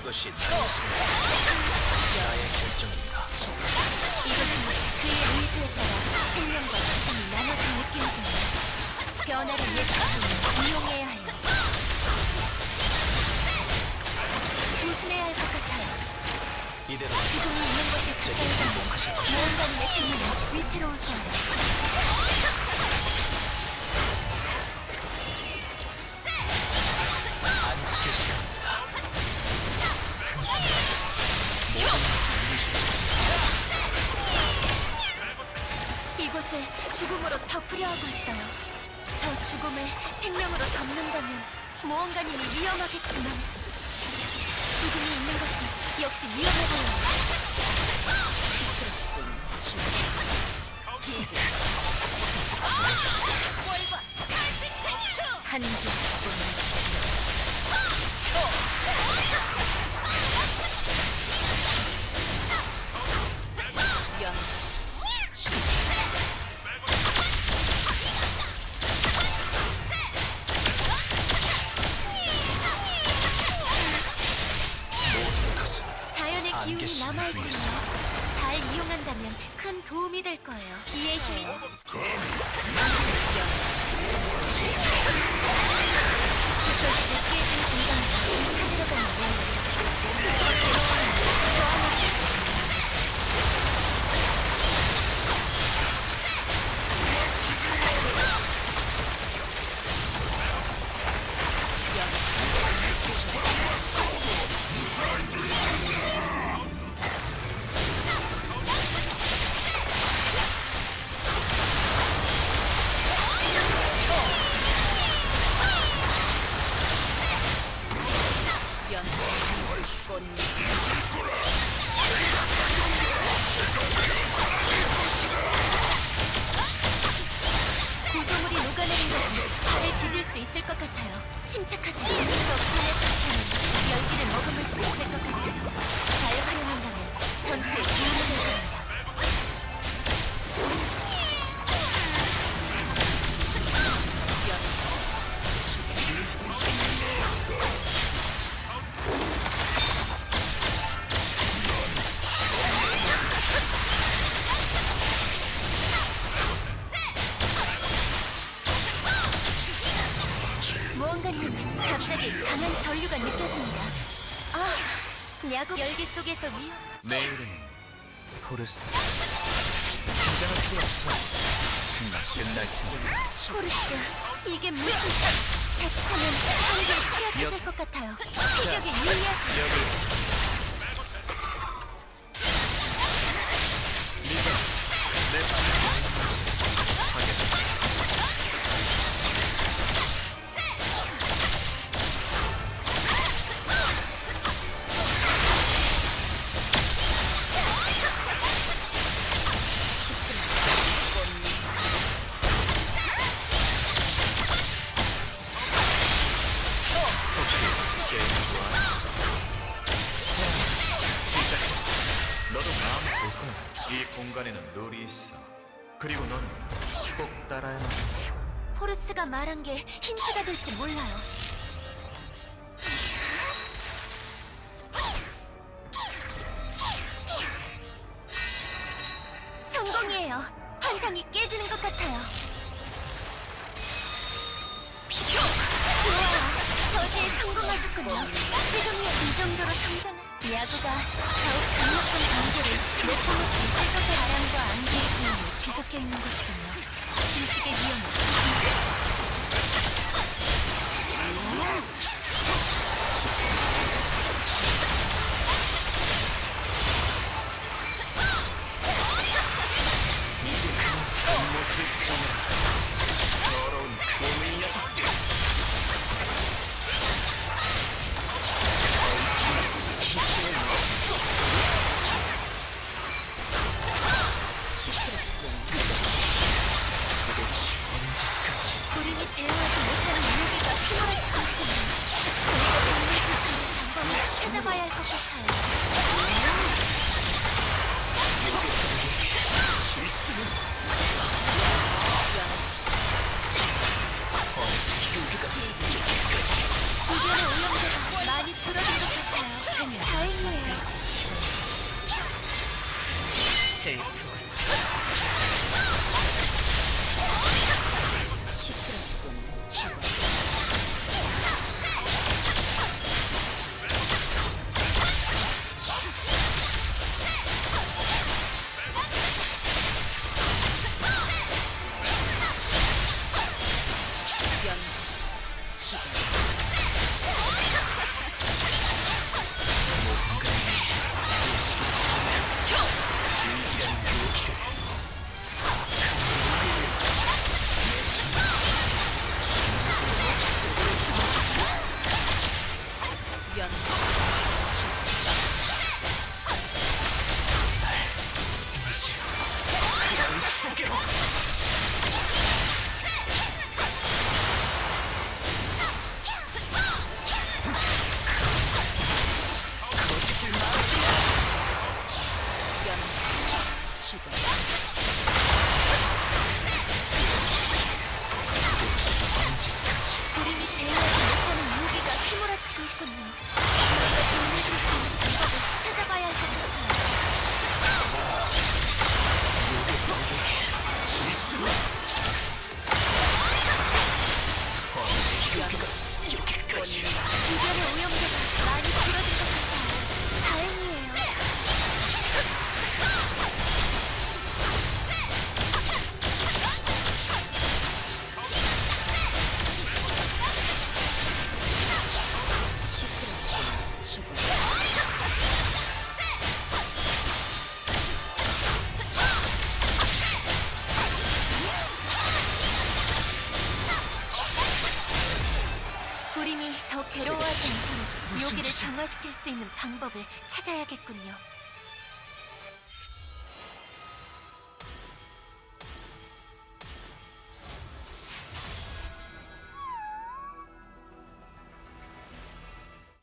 이것이. 나의 결정입니다. 이것은 그의 의지에 따라 생명과 시간이 나눠진 느낌이군요. 변화를 예측하면 이용해야 해요. 조심해야 할 것 같아요. 이대로 지금 있는 곳에 제게 가까이 가면 것입니다. 무언가는 내심이 위태로울 거예요. 죽음으로 덮으려 하고 있어요. 저 죽음을 생명으로 덮는다면 무언가님이 위험하겠지만 죽음이 있는 것은 역시 위험해 보여요. 한 줄. 큰 도움이 될 거예요. 비의 힘이 부서지고 깨진 공간으로 찾으러 가는 거 구조물이 녹아내린 것은 발을 디딜 수 있을 것 같아요. 침착하세요. 저 판의 파편은 열기를 머금을 갑자기 강한 전류가 느껴집니다. 아, 야구 열기 속에서 위험. 내 이름은 포르스. 긴장할 필요 없어. 끝날. 포르스, 이게 무슨... 자칫하면 한결 취약해질 것 같아요. 피격에 유의하세요. 여기. 있어. 그리고 너는 꼭 따라야만 해. 포르스가 말한 게 힌트가 될지 몰라요. 성공이에요. 환상이 깨지는 것 같아요. 비켜! 좋아요. 저지에 성공하셨군요. 지금이야 이 정도로 성장을. 야구가 더욱 강력한 관계를 내뿜을 뒤섞여 있는 것이군요. 질식의 위험을 태어나. 더러운 찾아봐야 할 것 같아요. 슬픔. Executed. 강화시킬 수 있는 방법을 찾아야겠군요.